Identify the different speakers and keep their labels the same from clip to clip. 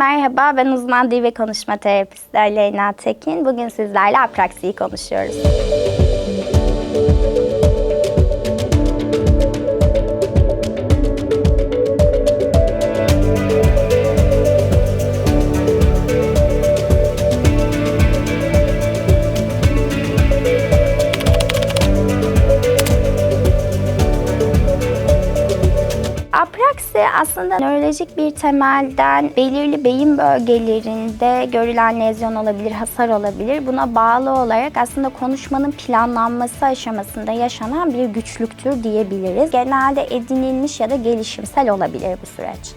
Speaker 1: Merhaba, ben uzman dil ve konuşma terapisti Aleyna Tekin. Bugün sizlerle apraksiyi konuşuyoruz. Apraksi aslında nörolojik bir temelden belirli beyin bölgelerinde görülen lezyon olabilir, hasar olabilir. Buna bağlı olarak aslında konuşmanın planlanması aşamasında yaşanan bir güçlüktür diyebiliriz. Genelde edinilmiş ya da gelişimsel olabilir bu süreç.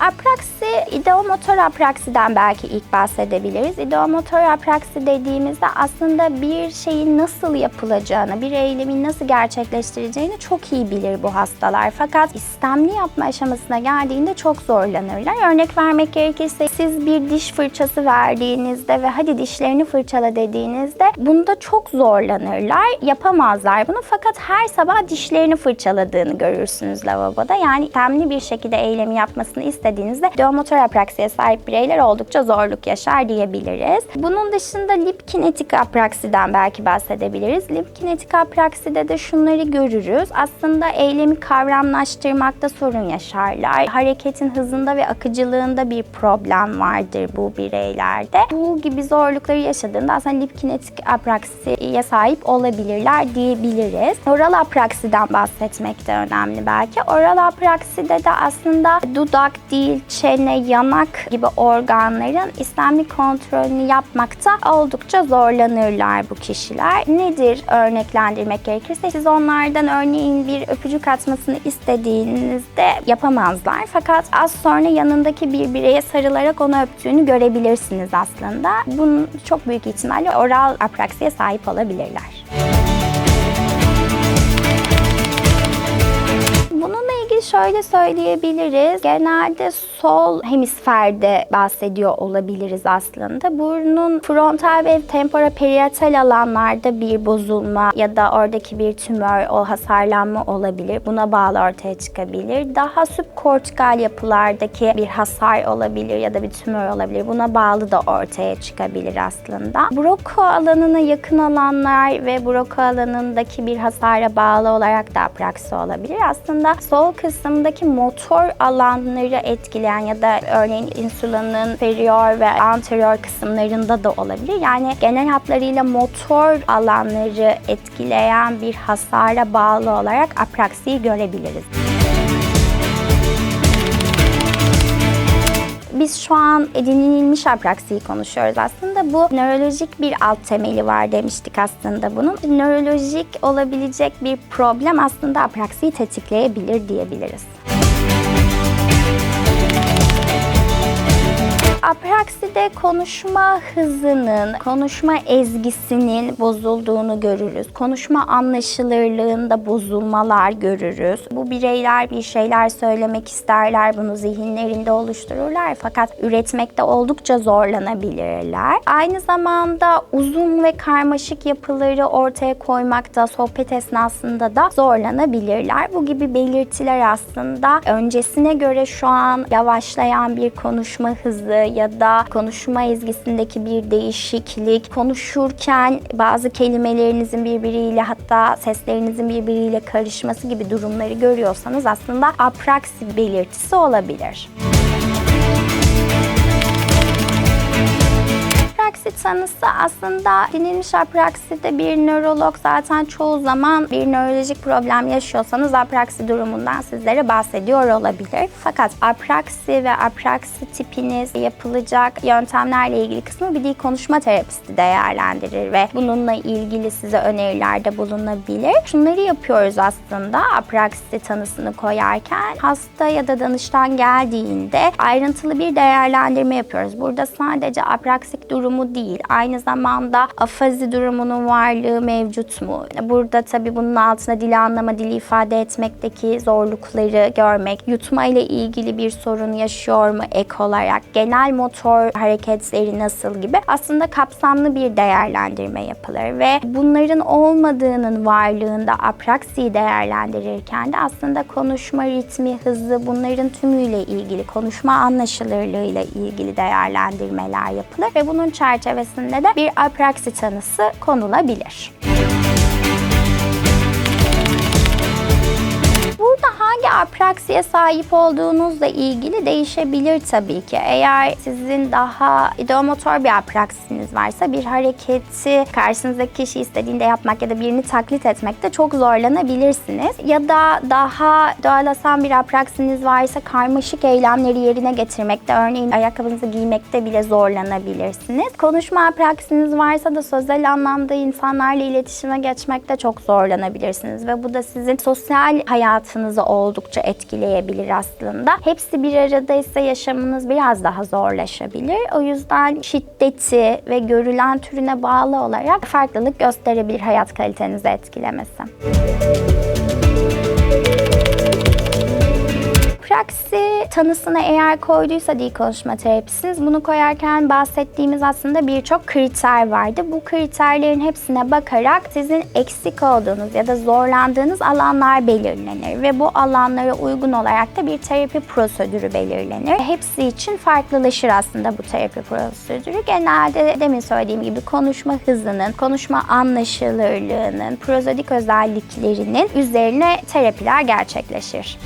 Speaker 1: Apraksi, ideomotor apraksiden belki ilk bahsedebiliriz. İdeomotor apraksi dediğimizde aslında bir şeyin nasıl yapılacağını, bir eylemin nasıl gerçekleştireceğini çok iyi bilir bu hastalar. Fakat istemli yapma aşamasına geldiğinde çok zorlanırlar. Örnek vermek gerekirse siz bir diş fırçası verdiğinizde ve hadi dişlerini fırçala dediğinizde bunda çok zorlanırlar. Yapamazlar bunu fakat her sabah dişlerini fırçaladığını görürsünüz lavaboda. Yani istemli bir şekilde eylemi yapmasını istediğinizde ideomotor apraksiye sahip bireyler oldukça zorluk yaşar diyebiliriz. Bunun dışında lip kinetik apraksiden belki bahsedebiliriz. Lip kinetik aprakside de şunları görürüz. Aslında eylemi kavramlaştırmakta sorun yaşarlar. Hareketin hızında ve akıcılığında bir problem vardır bu bireylerde. Bu gibi zorlukları yaşadığında aslında lip kinetik apraksiye sahip olabilirler diyebiliriz. Oral apraksiden bahsetmek de önemli belki. Oral aprakside de aslında dudak, dil, çene, yanak gibi organların istemli kontrolünü yapmakta oldukça zorlanırlar bu kişiler. Nedir örneklendirmek gerekirse siz onlardan örneğin bir öpücük atmasını istediğinizde yapamazlar. Fakat az sonra yanındaki bir bireye sarılarak onu öptüğünü görebilirsiniz aslında. Bunun çok büyük ihtimalle oral apraksiye sahip olabilirler. Şöyle söyleyebiliriz. Genelde sol hemisferde bahsediyor olabiliriz aslında. Burnun frontal ve tempora parietal alanlarda bir bozulma ya da oradaki bir tümör, o hasarlanma olabilir. Buna bağlı ortaya çıkabilir. Daha subkortikal yapılardaki bir hasar olabilir ya da bir tümör olabilir. Buna bağlı da ortaya çıkabilir aslında. Broko alanına yakın alanlar ve broko alanındaki bir hasara bağlı olarak da apraksi olabilir. Aslında sol kısımdaki motor alanları etkileyen ya da örneğin insülanın inferior ve anterior kısımlarında da olabilir. Yani genel hatlarıyla motor alanları etkileyen bir hasara bağlı olarak apraksiyi görebiliriz. Biz şu an edinilmiş apraksiyi konuşuyoruz aslında. Bu nörolojik bir alt temeli var demiştik aslında bunun. Nörolojik olabilecek bir problem aslında apraksiyi tetikleyebilir diyebiliriz. Aprakside konuşma hızının, konuşma ezgisinin bozulduğunu görürüz. Konuşma anlaşılırlığında bozulmalar görürüz. Bu bireyler bir şeyler söylemek isterler, bunu zihinlerinde oluştururlar fakat üretmekte oldukça zorlanabilirler. Aynı zamanda uzun ve karmaşık yapıları ortaya koymakta, sohbet esnasında da zorlanabilirler. Bu gibi belirtiler aslında öncesine göre şu an yavaşlayan bir konuşma hızı ya da konuşma ezgisindeki bir değişiklik, konuşurken bazı kelimelerinizin birbiriyle hatta seslerinizin birbiriyle karışması gibi durumları görüyorsanız aslında apraksi belirtisi olabilir. Apraksi tanısı aslında dinilmiş aprakside bir nörolog zaten çoğu zaman bir nörolojik problem yaşıyorsanız apraksi durumundan sizlere bahsediyor olabilir. Fakat apraksi ve apraksi tipiniz yapılacak yöntemlerle ilgili kısmı bir dil konuşma terapisti değerlendirir ve bununla ilgili size önerilerde bulunabilir. Şunları yapıyoruz aslında apraksi tanısını koyarken hasta ya da danıştan geldiğinde ayrıntılı bir değerlendirme yapıyoruz. Burada sadece apraksik durumu mu değil. Aynı zamanda afazi durumunun varlığı mevcut mu? Burada tabii bunun altına dili anlama, dili ifade etmekteki zorlukları görmek, yutma ile ilgili bir sorun yaşıyor mu ek olarak, genel motor hareketleri nasıl gibi aslında kapsamlı bir değerlendirme yapılır ve bunların olmadığının varlığında apraksiyi değerlendirirken de aslında konuşma ritmi, hızı bunların tümüyle ilgili, konuşma anlaşılırlığıyla ilgili değerlendirmeler yapılır ve bunun çerçevesinde de bir apraksi tanısı konulabilir. Burada hangi apraksiye sahip olduğunuzla ilgili değişebilir tabii ki. Eğer sizin daha ideomotor bir apraksiniz varsa bir hareketi karşınızdaki kişi istediğinde yapmak ya da birini taklit etmekte çok zorlanabilirsiniz. Ya da daha doğalasan bir apraksiniz varsa karmaşık eylemleri yerine getirmekte, örneğin ayakkabınızı giymekte bile zorlanabilirsiniz. Konuşma apraksiniz varsa da sözel anlamda insanlarla iletişime geçmekte çok zorlanabilirsiniz ve bu da sizin sosyal hayatınızı oldukça etkileyebilir aslında. Hepsi bir aradaysa yaşamınız biraz daha zorlaşabilir. O yüzden şiddeti ve görülen türüne bağlı olarak farklılık gösterebilir hayat kalitenizi etkilemesi. Praksi tanısını eğer koyduysa dil konuşma terapisiniz, bunu koyarken bahsettiğimiz aslında birçok kriter vardı. Bu kriterlerin hepsine bakarak sizin eksik olduğunuz ya da zorlandığınız alanlar belirlenir ve bu alanlara uygun olarak da bir terapi prosedürü belirlenir. Hepsi için farklılaşır aslında bu terapi prosedürü. Genelde demin söylediğim gibi konuşma hızının, konuşma anlaşılırlığının, prozodik özelliklerinin üzerine terapiler gerçekleşir.